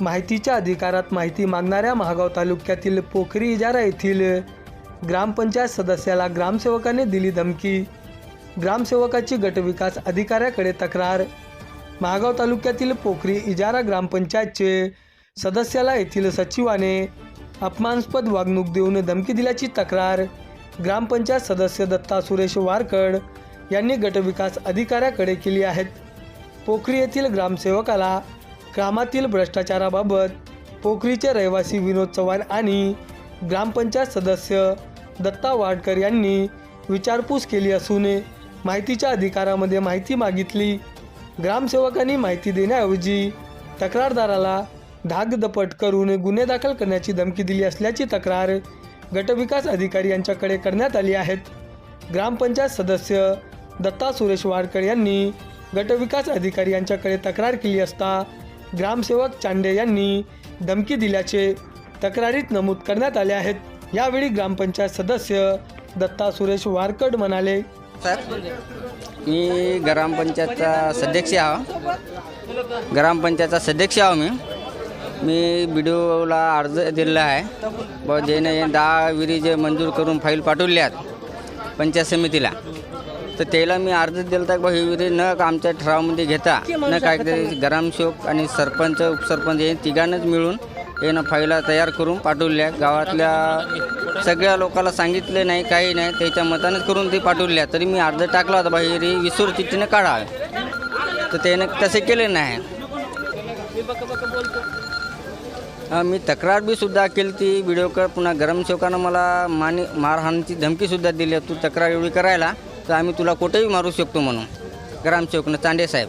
माहितीच्या अधिकारात माहिती मागणाऱ्या महागाव तालुक्यातील पोखरी इजारा येथील ग्रामपंचायत सदस्याला ग्रामसेवकाने दिली धमकी. ग्रामसेवकाची गटविकास अधिकाऱ्याकडे तक्रार. महागाव तालुक्यातील पोखरी इजारा ग्रामपंचायतचे सदस्याला येथील सचिवाने अपमानास्पद वागणूक देऊन धमकी दिल्याची तक्रार. ग्रामपंचायत सदस्य दत्ता सुरेश वारकड यांनी गटविकास अधिकाऱ्याकडे केली आहेत पोखरी येथील ग्रामसेवकाला ग्रामातील भ्रष्टाचाराबाबत पोखरीचे रहिवासी विनोद चव्हाण आणि ग्रामपंचायत सदस्य दत्ता वाडकर यांनी विचारपूस केली असून माहितीच्या अधिकारामध्ये माहिती मागितली. ग्रामसेवकांनी माहिती देण्याऐवजी तक्रारदाराला धाकदपट करून गुन्हे दाखल करण्याची धमकी दिली असल्याची तक्रार गटविकास अधिकारी यांच्याकडे करण्यात आली आहेत. ग्रामपंचायत सदस्य दत्ता सुरेश वाडकर यांनी गटविकास अधिकारी यांच्याकडे तक्रार केली असता ग्रामसेवक चांडे यांनी धमकी दिल्याचे तक्रारीत नमूद करण्यात आले आहेत. यावेळी ग्रामपंचायत सदस्य दत्ता सुरेश वारकड म्हणाले सर मी ग्रामपंचायतचा सदस्य आहो. ग्रामपंचायतचा सदस्य आहो मी. मी बी डी ओला अर्ज दिलेला आहे. व ज्याने दहा विहिरी जे मंजूर करून फाईल पाठवली आहेत पंचायत समितीला. तर त्याला मी अर्ज दिला तर बा ही विहिरी न आमच्या ठरावामध्ये घेता न काहीतरी ग्रामसेवक आणि सरपंच उपसरपंच हे तिघांनाच मिळून यानं फाईला तयार करून पाठवल्या. गावातल्या सगळ्या लोकांना सांगितले नाही काही नाही त्याच्या मतानेच करून ते पाठवल्या. तरी मी अर्ज टाकला होता बाहेर विसूर चिठ्ठीने काढावे तर त्याने तसे केले नाही. मी तक्रार बी सुद्धा केली ती व्हिडिओकर पुन्हा ग्रामसेवकानं मला माने मारहाणची धमकीसुद्धा दिली. तू तक्रार एवढी करायला. तर आम्ही तुला कुठेही मारू शकतो म्हणून. ग्रामसेवकनं चांडे साहेब.